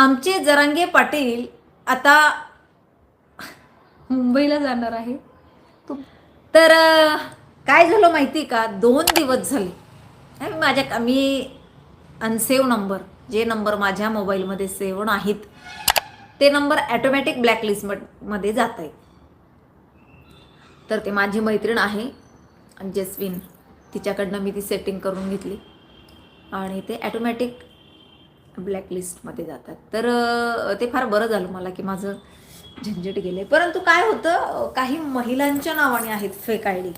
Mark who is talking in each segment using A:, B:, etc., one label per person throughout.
A: आमचे जरांगे पाटील आता मुंबईला जाणार आहे. तर काय झालं माहिती का? दोन दिवस झाले. नाही, माझ्या मी अनसेव्ह नंबर जे नंबर माझ्या मोबाईलमध्ये सेव्ह नाहीत ते नंबर ॲटोमॅटिक ब्लॅकलिस्टमध्ये जात आहे तर ते माझी मैत्रीण आहे जस्विन. तिच्याकडनं मी ती सेटिंग करून घेतली. आणि ते ॲटोमॅटिक ब्लॅकलिस्टमध्ये जातात. तर ते फार बरं झालं मला की माझं झंझट गेले. परंतु काय होतं काही महिलांच्या नावाने आहेत फेक आय डी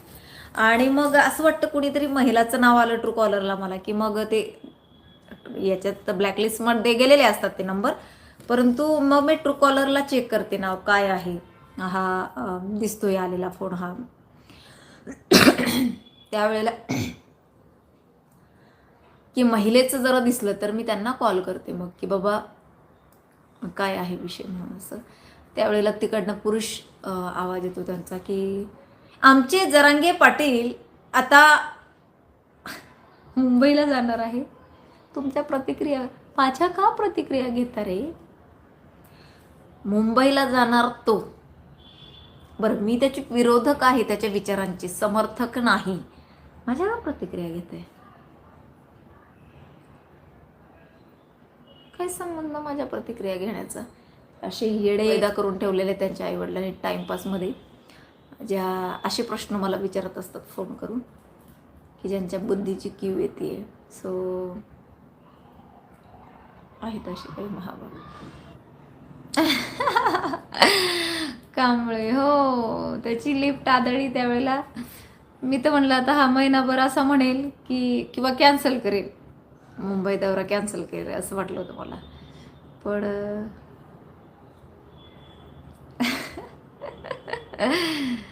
A: आणि मग असं वाटतं कुणीतरी महिलाचं नाव आलं ट्रू कॉलरला मला की मग ते याच्यात ब्लॅकलिस्टमध्ये गेलेले असतात ते नंबर परंतु मग मी ट्रू कॉलरला चेक करते नाव काय आहे? हा दिसतोय आलेला फोन हा. त्यावेळेला की महिलेचं जरा दिसलं तर मी त्यांना कॉल करते मग की बाबा काय आहे विषय म्हणून असं. त्यावेळेला तिकडनं पुरुष आवाज येतो त्यांचा की आमचे जरांगे पाटील आता मुंबईला जाणार आहे. तुमच्या प्रतिक्रिया माझ्या का प्रतिक्रिया घेता रे? मुंबईला जाणार तो. बरं मी त्याची विरोधक आहे त्याच्या विचारांची समर्थक नाही. माझ्या का प्रतिक्रिया घेते काय संबंध माझ्या प्रतिक्रिया घेण्याचा? असे येडे येदा करून ठेवलेले त्यांच्या आईवडिलांनी टाइमपासमध्ये ज्या असे प्रश्न मला विचारत असतात फोन करून की ज्यांच्या बुद्धीची कीव येते. सो आहेत असे काही महाभारत कांबळे हो त्याची लिफ्ट आदळी त्यावेळेला. मी तर म्हणलं आता हा महिनाभर असा म्हणेल की किंवा कॅन्सल करेल. मुंबई दौरा कॅन्सल केला असं वाटलं होतं मला. पण पड़...